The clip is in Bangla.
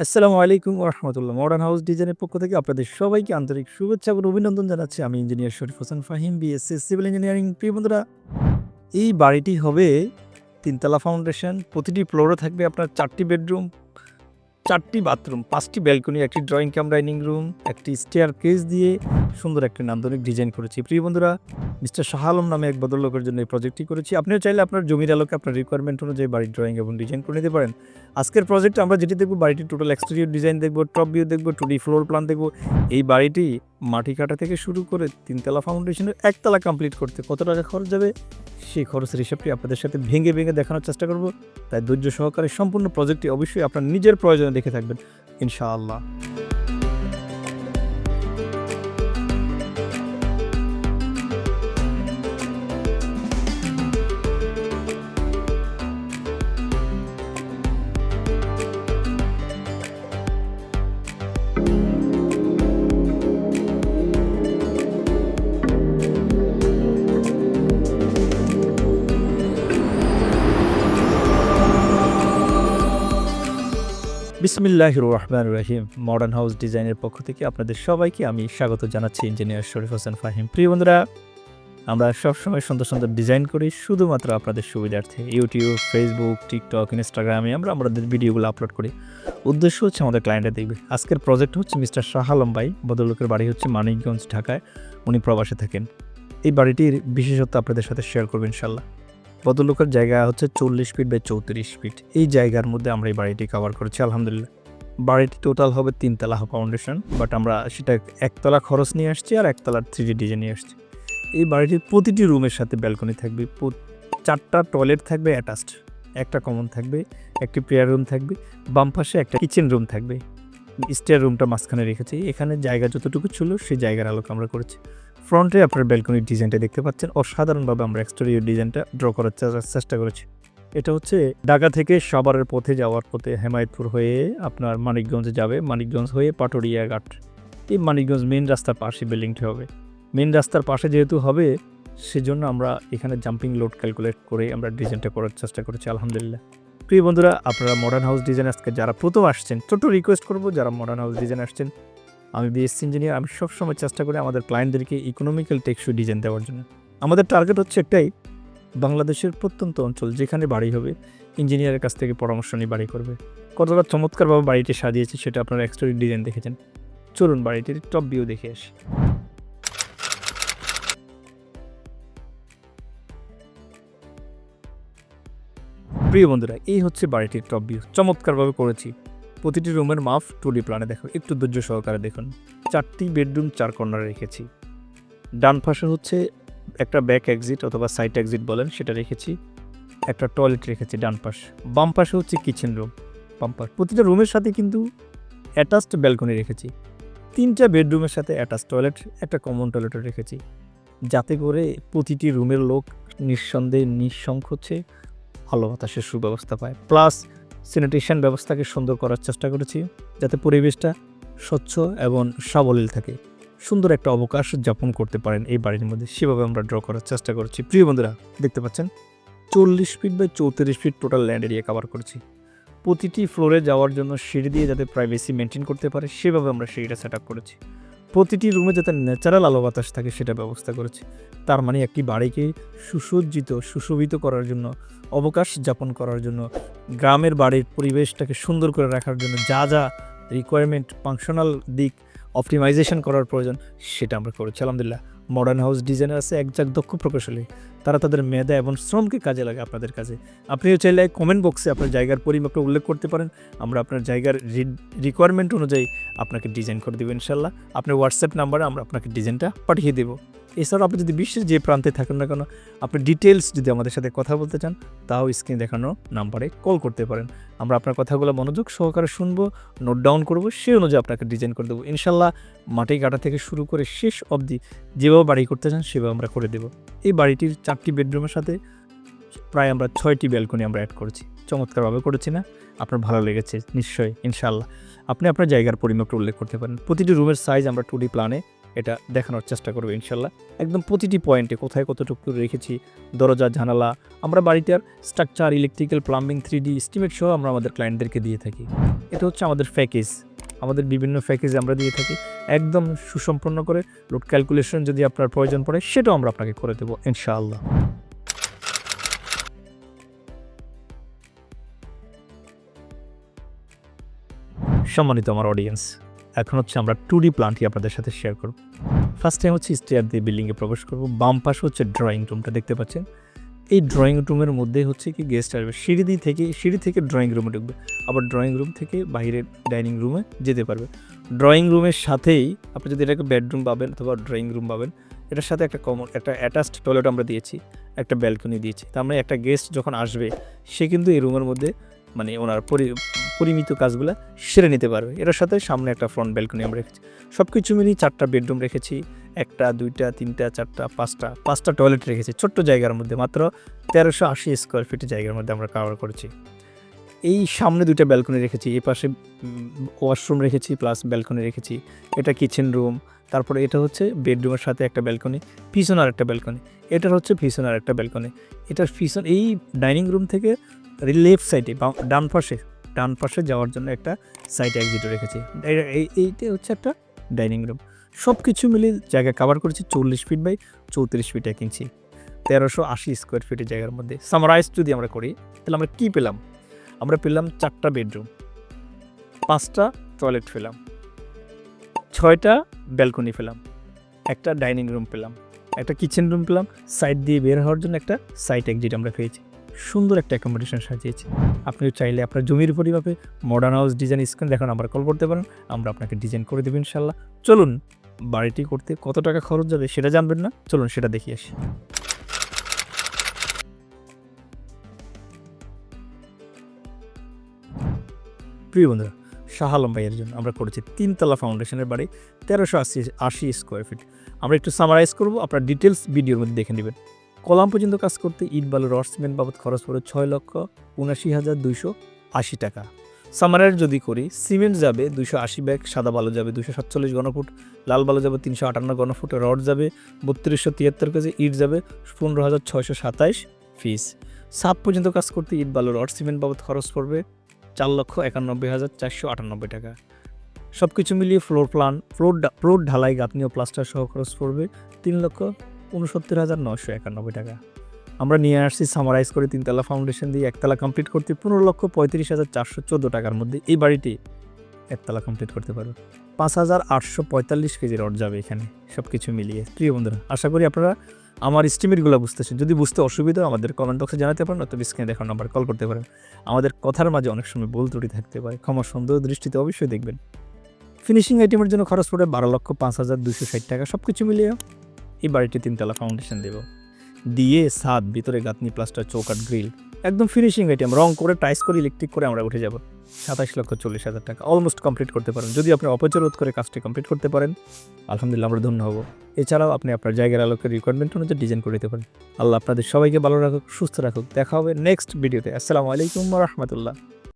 আসসালামু আলাইকুম রহমতুল্লাহ মডার্ন হাউস ডিজাইনের পক্ষ থেকে আপনাদের সবাইকে আন্তরিক শুভেচ্ছা এবং অভিনন্দন জানাচ্ছি। আমি engineer Sharif Hossain Fahim BSc civil engineering প্রিয় বন্ধুরা, এই বাড়িটি হবে তিনতলা ফাউন্ডেশন প্রতিটি ফ্লোরে থাকবে আপনার চারটি বেডরুম চারটি বাথরুম, পাঁচটি ব্যালকনি, একটি ড্রয়িং ক্যাম, ডাইনিং রুম, একটি স্টেয়ার কেস দিয়ে সুন্দর একটি নান্দনিক ডিজাইন করেছি। প্রিয় বন্ধুরা, মিস্টার শাহ আলম নামে এক ভদ্রলোকের জন্য এই প্রজেক্টটি করেছি। আপনিও চাইলে আপনার জমির আলোকে আপনার রিকোয়ারমেন্ট অনুযায়ী বাড়ির ড্রয়িং এবং ডিজাইন করে নিতে পারেন। আজকের প্রজেক্টে আমরা যেটি দেখব, বাড়িটির টোটাল এক্সটেরিয়র ডিজাইন দেখব টপ ভিউ দেখব টু ফ্লোর প্ল্যান দেখব। এই বাড়িটি মাটি কাটা থেকে শুরু করে তিনতলা ফাউন্ডেশনের একতলা কমপ্লিট করতে কত টাকা খরচ যাবে, সেই খরচের হিসাবটি আপনাদের সাথে ভেঙে ভেঙে দেখানোর চেষ্টা করব। তাই ধৈর্য সহকারে সম্পূর্ণ প্রজেক্টটি অবশ্যই আপনার নিজের প্রয়োজনে দেখে থাকবেন। ইনশাআল্লাহ। বিসমিল্লাহ রহমান রহিম মডার্ন হাউস ডিজাইনের পক্ষ থেকে আপনাদের সবাইকে আমি স্বাগত জানাচ্ছি ইঞ্জিনিয়ার শরীফ হোসেন ফাহিম। প্রিয় বন্ধুরা, আমরা সবসময় সুন্দর সুন্দর ডিজাইন করি, শুধুমাত্র আপনাদের সুবিধার্থে ইউটিউব ফেসবুক টিকটক ইনস্টাগ্রামে আমরা আমাদের ভিডিওগুলো আপলোড করি। উদ্দেশ্য হচ্ছে আমাদের ক্লায়েন্টে দেখবে। আজকের প্রজেক্ট হচ্ছে মিস্টার শাহ আলম ভাই, ভদ্রলোকের বাড়ি হচ্ছে মানিকগঞ্জ, ঢাকায়। উনি প্রবাসে থাকেন। এই বাড়িটির বিশেষত্ব আপনাদের সাথে শেয়ার করবেন ইনশাল্লাহ ভদ্রলোকের জায়গা হচ্ছে চল্লিশ ফিট বাই চৌত্রিশ ফিট। এই জায়গার মধ্যে আমরা এই বাড়িটি কভার করেছি, আলহামদুলিল্লাহ। বাড়িটি টোটাল হবে তিনতলা ফাউন্ডেশন বাট আমরা সেটা একতলা খরচ নিয়ে আসছি আর একতলার থ্রি ডি ডিজে নিয়ে আসছি। এই বাড়িটির প্রতিটি রুমের সাথে ব্যালকনি থাকবে চারটা টয়লেট থাকবে অ্যাটাচড একটা কমন থাকবে, একটি প্রেয়ার রুম থাকবে, বাম পাশে একটা কিচেন রুম থাকবে। স্টেয়ার রুমটা মাঝখানে রেখেছি, এখানে জায়গা যতটুকু ছিল সেই জায়গার আলোক আমরা করেছি। ফ্রন্টে আপনার ব্যালকনির ডিজাইনটা দেখতে পাচ্ছেন। অসাধারণভাবে আমরা এক্সটেরিয়র ডিজাইনটা ড্র করার চেষ্টা করেছি। এটা হচ্ছে ঢাকা থেকে সাভারের পথে যাওয়ার পথে হেমায়তপুর হয়ে আপনার মানিকগঞ্জে যাবে। মানিকগঞ্জ হয়ে পাটুরিয়া ঘাট। এই মানিকগঞ্জ মেন রাস্তার পাশে বিল্ডিংটি হবে। মেন রাস্তার পাশে যেহেতু হবে, সেজন্য আমরা এখানে জাম্পিং লোড ক্যালকুলেট করে আমরা ডিজাইনটা করার চেষ্টা করেছি, আলহামদুলিল্লাহ। প্রিয় বন্ধুরা, আপনারা মডার্ন হাউস ডিজাইন আজকে যারা প্রথম আসছেন, ছোট রিকোয়েস্ট করব, যারা মডার্ন হাউস ডিজাইন আসছেন আমি বিএসসি ইঞ্জিনিয়ার আমি সবসময় চেষ্টা করি আমাদের ক্লায়েন্টদেরকে ইকোনমিক্যাল টেকসই ডিজাইন দেওয়ার জন্য। আমাদের টার্গেট হচ্ছে একটাই, বাংলাদেশের প্রত্যন্ত অঞ্চল যেখানে বাড়ি হবে ইঞ্জিনিয়ারের কাছ থেকে পরামর্শ নিয়ে বাড়ি করবে। কতটা চমৎকারভাবে বাড়িটি সাজিয়েছে সেটা আপনারা এক্সটোরি ডিজাইন দেখেছেন। চলুন বাড়িটির টপ ভিউ দেখে আসি। প্রিয় বন্ধুরা, এই হচ্ছে বাড়িটির টপ ভিউ চমৎকারভাবে করেছি। প্রতিটি রুমের মাপ টু ডি প্ল্যানে দেখো, একটু ধৈর্য সহকারে দেখুন। চারটি বেডরুম, চার কর্নারে রেখেছি। ডান পাশে হচ্ছে একটা ব্যাক এক্সিট অথবা সাইড এক্সিট বলেন, সেটা রেখেছি। একটা টয়লেট রেখেছি ডান পাশ। বাম পাশে হচ্ছে কিচেন রুম, বাম পাশ। প্রতিটা রুমের সাথে কিন্তু অ্যাটাচড ব্যালকনি রেখেছি। তিনটা বেডরুমের সাথে অ্যাটাচ টয়লেট, একটা কমন টয়লেটও রেখেছি। যাতে করে প্রতিটি রুমের লোক নিঃসন্দেহে, নিঃসংকোচে ভালো বাতাসের সুব্যবস্থা পায়। প্লাস স্যানিটেশন ব্যবস্থাকে সুন্দর করার চেষ্টা করেছি, যাতে পরিবেশটা স্বচ্ছ এবং সাবলীল থাকে। সুন্দর একটা অবকাশ যাপন করতে পারেন এই বাড়ির মধ্যে। সেভাবে আমরা ড্র করার চেষ্টা করেছি। প্রিয় বন্ধুরা, দেখতে পাচ্ছেন? চল্লিশ ফিট বাই চৌত্রিশ feet total land area cover করেছি। প্রতিটি ফ্লোরে যাওয়ার জন্য সিঁড়ি দিয়ে যাতে প্রাইভেসি মেনটেন করতে পারে, সেভাবে আমরা সিঁড়িটা সেট করেছি। প্রতিটি রুমে যাতে ন্যাচারাল আলো বাতাস থাকে সেটা ব্যবস্থা করেছি। তার মানে একটি বাড়িকে সুসজ্জিত, সুশোভিত করার জন্য, অবকাশ যাপন করার জন্য, গ্রামের বাড়ির পরিবেশটাকে সুন্দর করে রাখার জন্য যা যা রিকোয়ারমেন্ট ফাংশনাল দিক অপটিমাইজেশন করার প্রয়োজন, সেটা আমরা করেছি, আলহামদুলিল্লাহ। মডার্ন হাউস ডিজাইনার আছে একজাক দক্ষ প্রকৌশলী। তারা তাদের মেধা এবং শ্রমকে কাজে লাগে আপনাদের কাছে আপনিও চাইলে কমেন্ট বক্সে আপনার জায়গার পরিমাপটা উল্লেখ করতে পারেন। আমরা আপনার জায়গার রিকোয়ারমেন্ট অনুযায়ী আপনাকে ডিজাইন করে দেবো ইনশাল্লাহ। আপনার হোয়াটসঅ্যাপ নাম্বারে আমরা আপনাকে ডিজাইনটা পাঠিয়ে দেবো। এছাড়াও আপনি যদি বিশ্বের যে প্রান্তে থাকেন না কেন, আপনি ডিটেলস যদি আমাদের সাথে কথা বলতে চান, তাও স্ক্রিনে দেখানো নাম্বারে কল করতে পারেন। আমরা আপনার কথাগুলো মনোযোগ সহকারে শুনব নোট ডাউন করব, সেই অনুযায়ী আপনাকে ডিজাইন করে দেবো। ইনশাল্লাহ মাটি কাটা থেকে শুরু করে শেষ অবধি যেভাবে বাড়ি করতে চান, সেভাবে আমরা করে দেবো। এই বাড়িটির চারটি বেডরুমের সাথে প্রায় আমরা ছয়টি ব্যালকনি আমরা অ্যাড করেছি। চমৎকারভাবে করেছি না? আপনার ভালো লেগেছে, নিশ্চয়ই, ইনশাল্লাহ। আপনি আপনার জায়গার পরিমাপটা উল্লেখ করতে পারেন। প্রতিটি রুমের সাইজ আমরা টু ডি প্ল্যানে এটা দেখানোর চেষ্টা করব ইনশাল্লাহ। একদম প্রতিটি পয়েন্টে কোথায় কতটুকু রেখেছি, দরজা, জানালা, আমরা বাড়িটার structure electrical plumbing three D estimate সহ আমরা আমাদের ক্লায়েন্টদেরকে দিয়ে থাকি। এটা হচ্ছে আমাদের প্যাকেজ আমাদের বিভিন্ন প্যাকেজ আমরা দিয়ে থাকি। একদম সুসম্পন্ন করে লোড ক্যালকুলেশন যদি আপনার প্রয়োজন পড়ে, সেটাও আমরা আপনাকে করে দেবো ইনশাআল্লাহ। সম্মানিত আমার অডিয়েন্স এখন হচ্ছে আমরা টু ডি প্লান্টই আপনাদের সাথে শেয়ার করব। ফার্স্ট টাইম হচ্ছে স্টেয়ার দিয়ে বিল্ডিংয়ে প্রবেশ করব। বাম পাশে হচ্ছে ড্রয়িং রুমটা দেখতে পাচ্ছেন। এই ড্রয়িং রুমের মধ্যে হচ্ছে কি গেস্ট আসবে। সিঁড়ি দিয়ে থেকে, সিঁড়ি থেকে ড্রয়িং রুমে ঢুকবে। আবার ড্রয়িং রুম থেকে বাইরের ডাইনিং রুমে যেতে পারবে। ড্রয়িং রুমের সাথেই আপনি যদি এটাকে বেডরুম পাবেন অথবা ড্রয়িং রুম পাবেন, এটার সাথে একটা কমন একটা অ্যাটাচড টয়লেট আমরা দিয়েছি, একটা ব্যালকনি দিয়েছি। তার মানে একটা গেস্ট যখন আসবে, সে কিন্তু এই রুমের মধ্যে মানে ওনার পরি, পরিমিত কাজগুলো সেরে নিতে পারবে। এটার সাথে সামনে একটা ফ্রন্ট ব্যালকনি আমরা রেখেছি। সব কিছু মিলিয়ে চারটা বেডরুম রেখেছি, একটা, দুইটা, তিনটা, চারটা, পাঁচটা পাঁচটা টয়লেট রেখেছি, ছোট্ট জায়গার মধ্যে মাত্র তেরোশো আশি স্কোয়ার ফিটের জায়গার মধ্যে আমরা কাভার করেছি। এই সামনে দুইটা ব্যালকনি রেখেছি, এই পাশে ওয়াশরুম রেখেছি প্লাস ব্যালকনি রেখেছি, এটা কিচেন রুম তারপরে এটা হচ্ছে বেডরুমের সাথে একটা ব্যালকনি পিছন আর একটা ব্যালকনি এটার হচ্ছে পিছন আর একটা ব্যালকনি এটার পিছন, এই ডাইনিং রুম থেকে লেফট সাইডে ডান পাশে ডান পাশে যাওয়ার জন্য একটা সাইড এক্সিটও রেখেছি। এই- এই, এইটা হচ্ছে একটা ডাইনিং রুম সব কিছু মিলিয়ে জায়গা কভার করেছি চল্লিশ ফিট বাই চৌত্রিশ ফিট এক ইঞ্চি তেরোশো আশি স্কোয়ার ফিটের জায়গার মধ্যে। সামারাইজ যদি আমরা করি, তাহলে আমরা কী পেলাম? আমরা পেলাম চারটা বেডরুম পাঁচটা টয়লেট পেলাম। ছয়টা ব্যালকনি পেলাম। একটা ডাইনিং রুম পেলাম। একটা কিচেন রুম পেলাম। সাইড দিয়ে বের হওয়ার জন্য একটা সাইড এক্সিট আমরা পেয়েছি। সুন্দর একটা অ্যাকোমোডেশন সাজিয়েছে। আপনি চাইলে আপনার জমির পরিমাপে মডার্ন হাউস ডিজাইন স্ক্রিন দেখুন আমরা কল করতে পারেন, আমরা আপনাকে ডিজাইন করে দেবো ইনশাল্লাহ চলুন, বাড়িটি করতে কত টাকা খরচ যাবে সেটা জানবেন না, চলুন সেটা দেখি আসি। প্রিয় বন্ধুরা, শাহ আলম ভাইয়ের জন্য আমরা করেছি তিনতলা ফাউন্ডেশনের বাড়ি, তেরোশো আশি আশি স্কোয়ার ফিট আমরা একটু সামারাইজ করব, আপনার ডিটেলস ভিডিওর মধ্যে দেখে নেবেন। কলাম পর্যন্ত কাজ করতে ইট বালু, রড, সিমেন্ট বাবদ খরচ পড়ে ছয় লক্ষ উনাশি হাজার দুইশো আশি টাকা। সামারাইজ যদি করি, সিমেন্ট যাবে দুইশো আশি ব্যাগ, সাদা বালু যাবে দুশো সাতচল্লিশ ঘনফুট, লাল বালু যাবে তিনশো আটান্ন ঘনফুট, রড যাবে বত্রিশশো তিয়াত্তর কেজি, ইট যাবে পনেরো হাজার ছয়শো সাতাইশ ফিস। সাত পর্যন্ত কাজ করতে ইট বালু, রড, সিমেন্ট বাবদ খরচ পড়বে চার লক্ষ একানব্বই হাজার চারশো আটানব্বই টাকা। সব কিছু মিলিয়ে ফ্লোর প্ল্যান ফ্লোর ফ্লোর ঢালাই গাঁথনি ও প্লাস্টার সহ খরচ পড়বে তিন লক্ষ উনসত্তর হাজার নশো একানব্বই টাকা। আমরা নিয়ে আসছি সামারাইজ করে তিনতলা ফাউন্ডেশন দিয়ে একতলা কমপ্লিট করতে পনেরো লক্ষ পঁয়ত্রিশ হাজার চারশো চোদ্দ টাকার মধ্যে এই বাড়িটি একতলা কমপ্লিট করতে পারবে। পাঁচ হাজার আটশো পঁয়তাল্লিশ কেজি রড যাবে এখানে সব কিছু মিলিয়ে। প্রিয় বন্ধুরা, আশা করি আপনারা আমার স্টিমেটগুলো বুঝতেছেন। যদি বুঝতে অসুবিধা আমাদের কমেন্ট বক্সে জানাতে পারেন অথবা স্ক্রিনে দেখার নাম্বার কল করতে পারেন। আমাদের কথার মাঝে অনেক সময় ভুল ত্রুটি থাকতে পারে। ক্ষমা সুন্দর দৃষ্টিতে অবশ্যই দেখবেন। ফিনিশিং আইটেমের জন্য খরচ পড়ে বারো লক্ষ পাঁচ হাজার দুশো ষাট টাকা সব কিছু মিলিয়ে এই বাড়িটি তিনতলা ফাউন্ডেশন দেব। দিয়ে সাদ ভিতরে গাঁথনি প্লাস্টার চৌকাট গ্রিল একদম ফিনিশিং আইটেম রং করে টাইস করে ইলেকট্রিক করে আমরা উঠে যাব। সাতাশ লক্ষ চল্লিশ হাজার টাকা অলমোস্ট কমপ্লিট করতে পারেন। যদি আপনি অপচরোধ করে কাজটি কমপ্লিট করতে পারেন, আলহামদুলিল্লাহ আমরা ধন্য হব। এছাড়াও আপনি আপনার জায়গার আলোকের রিকোয়ারমেন্ট অনুযায়ী ডিজাইন করে দিতে পারেন। আল্লাহ আপনাদের সবাইকে ভালো রাখুক, সুস্থ রাখুক। দেখা হবে নেক্সট ভিডিওতে আসসালামু আলাইকুম রহমতুল্লাহ।